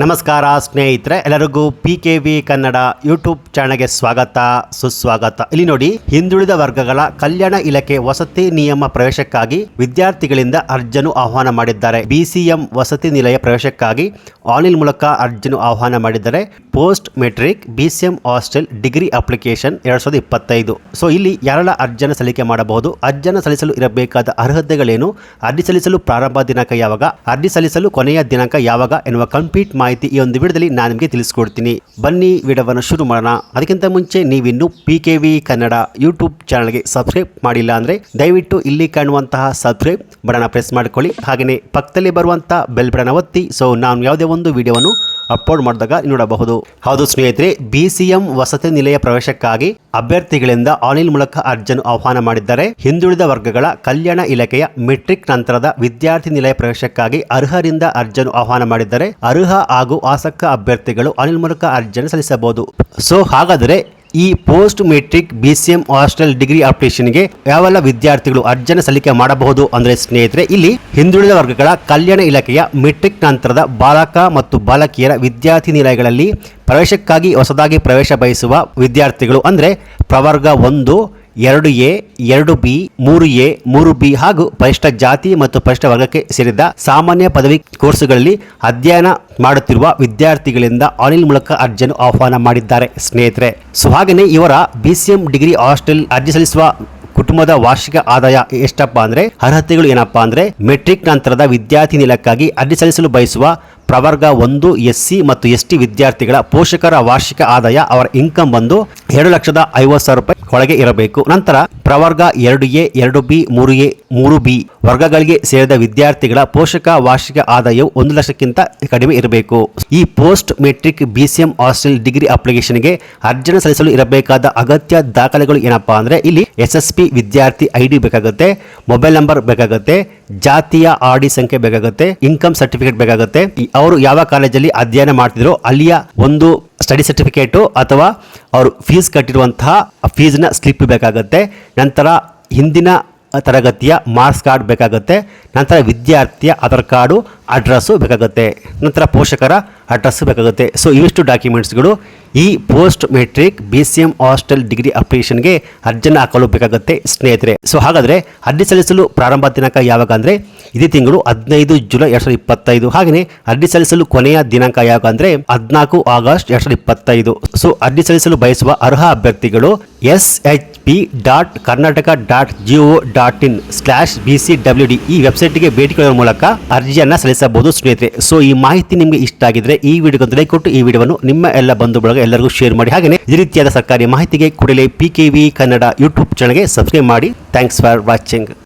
ನಮಸ್ಕಾರ, ಸ್ನೇಹಿತರೆ. ಎಲ್ಲರಿಗೂ P K V Kannada YouTube ಚಾನಲ್ಗೆ ಸ್ವಾಗತ, ಸುಸ್ವಾಗತ. ಇಲ್ಲಿ ನೋಡಿ, ಹಿಂದುಳಿದ ವರ್ಗಗಳ ಕಲ್ಯಾಣ ಇಲಾಖೆ ವಸತಿ ನಿಯಮ ಪ್ರವೇಶಕ್ಕಾಗಿ ವಿದ್ಯಾರ್ಥಿಗಳಿಂದ ಅರ್ಜನು ಆಹ್ವಾನ ಮಾಡಿದ್ದಾರೆ. ಬಿಸಿಎಂ ವಸತಿ ನಿಲಯ ಪ್ರವೇಶಕ್ಕಾಗಿ ಆನ್ಲೈನ್ ಮೂಲಕ ಅರ್ಜನು ಆಹ್ವಾನ ಮಾಡಿದ್ದಾರೆ. Post matric BCM hostel degree application ಎರಡ್ ಸಾವಿರದ ಇಪ್ಪತ್ತೈದು. ಸೊ, ಇಲ್ಲಿ ಯಾರೆಲ್ಲ ಅರ್ಜನ ಸಲ್ಲಿಕೆ ಮಾಡಬಹುದು? ಅರ್ಜನ ಸಲ್ಲಿಸಲು ಇರಬೇಕಾದ ಅರ್ಹತೆಗಳೇನು? ಅರ್ಜಿ ಸಲ್ಲಿಸಲು ಪ್ರಾರಂಭ ದಿನಾಂಕ ಯಾವಾಗ? ಅರ್ಜಿ ಸಲ್ಲಿಸಲು ಕೊನೆಯ ದಿನಾಂಕ ಯಾವಾಗ ಎನ್ನುವ ಕಂಪ್ಲೀಟ್ ಮಾಹಿತಿ ಈ ಒಂದು ವಿಡಿಯೋದಲ್ಲಿ ನಾನು ನಿಮಗೆ ತಿಳಿಸ್ಕೊಡ್ತೀನಿ. ಬನ್ನಿ ವಿಡಿಯೋವನ್ನು ಶುರು ಮಾಡೋಣ. ಅದಕ್ಕಿಂತ ಮುಂಚೆ ನೀವಿನ್ನು P K V Kannada YouTube ಚಾನಲ್ಗೆ ಸಬ್ಸ್ಕ್ರೈಬ್ ಮಾಡಿಲ್ಲ ಅಂದರೆ ದಯವಿಟ್ಟು ಇಲ್ಲಿ ಕಾಣುವಂತಹ ಸಬ್ಸ್ಕ್ರೈಬ್ ಬಟನ್ ಪ್ರೆಸ್ ಮಾಡ್ಕೊಳ್ಳಿ. ಹಾಗೆಯೇ ಪಕ್ಕದಲ್ಲಿ ಬರುವಂಥ ಬೆಲ್ ಬಟನ್ ಒತ್ತಿ. ಸೊ ನಾನು ಯಾವುದೇ ಒಂದು ವಿಡಿಯೋವನ್ನು ಅಪ್ಲೋಡ್ ಮಾಡಿದಾಗ ನೋಡಬಹುದು. ಹೌದು ಸ್ನೇಹಿತರೆ ಬಿ ಸಿ ಎಂ ವಸತಿ ನಿಲಯ ಪ್ರವೇಶಕ್ಕಾಗಿ ಅಭ್ಯರ್ಥಿಗಳಿಂದ ಆನ್ಲೈನ್ ಮೂಲಕ ಅರ್ಜಿಯನ್ನು ಆಹ್ವಾನ ಮಾಡಿದ್ದಾರೆ. ಹಿಂದುಳಿದ ವರ್ಗಗಳ ಕಲ್ಯಾಣ ಇಲಾಖೆಯ ಮೆಟ್ರಿಕ್ ನಂತರದ ವಿದ್ಯಾರ್ಥಿ ನಿಲಯ ಪ್ರವೇಶಕ್ಕಾಗಿ ಅರ್ಹರಿಂದ ಅರ್ಜಿಯನ್ನು ಆಹ್ವಾನ ಮಾಡಿದ್ದಾರೆ. ಅರ್ಹ ಹಾಗೂ ಆಸಕ್ತ ಅಭ್ಯರ್ಥಿಗಳು ಆನ್ಲೈನ್ ಮೂಲಕ ಅರ್ಜಿಯನ್ನು ಸಲ್ಲಿಸಬಹುದು. ಸೊ, ಹಾಗಾದರೆ ಈ post matric B C M hostel degree ಅಪ್ಲಿಕೇಶನ್ಗೆ ಯಾವೆಲ್ಲ ವಿದ್ಯಾರ್ಥಿಗಳು ಅರ್ಜನೆ ಸಲ್ಲಿಕೆ ಮಾಡಬಹುದು ಅಂದರೆ ಸ್ನೇಹಿತರೆ, ಇಲ್ಲಿ ಹಿಂದುಳಿದ ವರ್ಗಗಳ ಕಲ್ಯಾಣ ಇಲಾಖೆಯ ಮೆಟ್ರಿಕ್ ನಂತರದ ಬಾಲಕ ಮತ್ತು ಬಾಲಕಿಯರ ವಿದ್ಯಾರ್ಥಿ ನಿಲಯಗಳಲ್ಲಿ ಪ್ರವೇಶಕ್ಕಾಗಿ ಹೊಸದಾಗಿ ಪ್ರವೇಶ ಬಯಸುವ ವಿದ್ಯಾರ್ಥಿಗಳು ಅಂದರೆ ಪ್ರವರ್ಗ ಒಂದು ಎರಡು ಎ, ಎರಡು ಬಿ, ಮೂರು ಎ, ಮೂರು ಬಿ ಹಾಗೂ ಪರಿಷ್ಠ ಜಾತಿ ಮತ್ತು ಪರಿಷ್ಠ ವರ್ಗಕ್ಕೆ ಸೇರಿದ ಸಾಮಾನ್ಯ ಪದವಿ ಕೋರ್ಸುಗಳಲ್ಲಿ ಅಧ್ಯಯನ ಮಾಡುತ್ತಿರುವ ವಿದ್ಯಾರ್ಥಿಗಳಿಂದ ಆನ್ಲೈನ್ ಮೂಲಕ ಅರ್ಜಿಯನ್ನು ಆಹ್ವಾನ ಮಾಡಿದ್ದಾರೆ. ಸ್ನೇಹಿತರೆ, ಸೊ ಹಾಗೆಯೇ ಇವರ ಬಿಸಿಎಂ ಡಿಗ್ರಿ ಹಾಸ್ಟೆಲ್ ಅರ್ಜಿ ಸಲ್ಲಿಸುವ ಕುಟುಂಬದ ವಾರ್ಷಿಕ ಆದಾಯ ಎಷ್ಟಪ್ಪ ಅಂದರೆ, ಅರ್ಹತೆಗಳು ಏನಪ್ಪಾ ಅಂದರೆ, ಮೆಟ್ರಿಕ್ ನಂತರದ ವಿದ್ಯಾರ್ಥಿ ನಿಲಯಕ್ಕಾಗಿ ಅರ್ಜಿ ಸಲ್ಲಿಸಲು ಬಯಸುವ ಪ್ರವರ್ಗ ಒಂದು ಎಸ್ ಸಿ ಮತ್ತು ಎಸ್ ವಿದ್ಯಾರ್ಥಿಗಳ ಪೋಷಕರ ವಾರ್ಷಿಕ ಆದಾಯ ಅವರ ಇನ್ಕಮ್ ಬಂದು ಎರಡು ಲಕ್ಷದ ಐವತ್ತು ಸಾವಿರ ರೂಪಾಯಿ ಒಳಗೆ ಇರಬೇಕು. ನಂತರ ಪ್ರವರ್ಗ ಎರಡು ಎ, ಎರಡು ಬಿ, ಮೂರು ಎ, ಮೂರು ಬಿ ವರ್ಗಗಳಿಗೆ ಸೇರಿದ ವಿದ್ಯಾರ್ಥಿಗಳ ಪೋಷಕ ವಾರ್ಷಿಕ ಆದಾಯವು ಒಂದು ಲಕ್ಷಕ್ಕಿಂತ ಕಡಿಮೆ ಇರಬೇಕು. ಈ post matric B C M hostel degree ಅಪ್ಲಿಕೇಶನ್ಗೆ ಅರ್ಜನೆ ಸಲ್ಲಿಸಲು ಇರಬೇಕಾದ ಅಗತ್ಯ ದಾಖಲೆಗಳು ಏನಪ್ಪಾ ಅಂದ್ರೆ ಇಲ್ಲಿ ಎಸ್ ಎಸ್ ಪಿ ವಿದ್ಯಾರ್ಥಿ ಐ ಡಿ ಬೇಕಾಗುತ್ತೆ, ಮೊಬೈಲ್ ನಂಬರ್ ಬೇಕಾಗುತ್ತೆ, ಜಾತಿಯ ಆರ್ ಡಿ ಸಂಖ್ಯೆ ಬೇಕಾಗುತ್ತೆ, ಇನ್ಕಮ್ ಸರ್ಟಿಫಿಕೇಟ್ ಬೇಕಾಗುತ್ತೆ ಅವರು ಯಾವ ಕಾಲೇಜಲ್ಲಿ ಅಧ್ಯಯನ ಮಾಡ್ತಿದ್ರು ಅಲ್ಲಿಯ ಒಂದು ಸ್ಟಡಿ ಸರ್ಟಿಫಿಕೇಟು ಅಥವಾ ಅವರು ಫೀಸ್ ಕಟ್ಟಿರುವಂತಹ ಫೀಸ್ನ ಸ್ಲಿಪ್ ಬೇಕಾಗುತ್ತೆ. ನಂತರ ಹಿಂದಿನ ತರಗತಿಯ ಮಾರ್ಕ್ಸ್ ಕಾರ್ಡ್ ಬೇಕಾಗುತ್ತೆ. ನಂತರ ವಿದ್ಯಾರ್ಥಿಯ ಆಧಾರ್ ಕಾರ್ಡು ಅಡ್ರೆಸ್ಸು ಬೇಕಾಗುತ್ತೆ. ನಂತರ ಪೋಷಕರ ಅಡ್ರೆಸ್ ಬೇಕಾಗುತ್ತೆ. ಸೊ ಇವಿಷ್ಟು ಡಾಕ್ಯುಮೆಂಟ್ಸ್ಗಳು. ಈ post matric B C M hostel degree ಅಪ್ಲಿಕೇಶನ್ಗೆ ಅರ್ಜಿಯನ್ನು ಹಾಕಲು ಬೇಕಾಗುತ್ತೆ ಸ್ನೇಹಿತರೆ. ಸೊ ಹಾಗಾದರೆ ಅರ್ಜಿ ಸಲ್ಲಿಸಲು ಪ್ರಾರಂಭ ದಿನಾಂಕ ಯಾವಾಗ ಅಂದರೆ ಇದೇ ತಿಂಗಳು ಹದಿನೈದು ಜುಲೈ ಎರಡು ಸಾವಿರದ ಇಪ್ಪತ್ತೈದು. ಹಾಗೆಯೇ ಅರ್ಜಿ ಸಲ್ಲಿಸಲು ಕೊನೆಯ ದಿನಾಂಕ ಯಾವಾಗ ಅಂದರೆ ಹದಿನಾಲ್ಕು ಆಗಸ್ಟ್ ಎರಡು ಸಾವಿರದ ಇಪ್ಪತ್ತೈದು. ಸೊ ಅರ್ಜಿ ಸಲ್ಲಿಸಲು ಬಯಸುವ ಅರ್ಹ ಅಭ್ಯರ್ಥಿಗಳು S H P dot Karnataka dot G O dot in slash B C W D ಈ ವೆಬ್ಸೈಟ್ಗೆ ಭೇಟಿ ಕೊಡುವ ಮೂಲಕ ಅರ್ಜಿಯನ್ನು ಸಲ್ಲಿಸಬಹುದು, ಸ್ನೇಹಿತರೆ. ಸೊ ಈ ಮಾಹಿತಿ ನಿಮಗೆ ಇಷ್ಟ ಆಗಿದ್ರೆ ಈ ವಿಡಿಯೋಗೊಂದು ಲೈಕ್ ಕೊಟ್ಟು, ಈ ವಿಡಿಯೋವನ್ನು ನಿಮ್ಮ ಎಲ್ಲ ಬಂಧು ಬಳಗ ಎಲ್ಲರಿಗೂ ಶೇರ್ ಮಾಡಿ. ಹಾಗೆಯೇ ಈ ರೀತಿಯಾದ ಸರ್ಕಾರಿ ಮಾಹಿತಿಗೆ ಕೂಡಲೇ P K V Kannada YouTube ಚಾನಲ್ಗೆ ಸಬ್ಸ್ಕ್ರೈಬ್ ಮಾಡಿ. Thanks for watching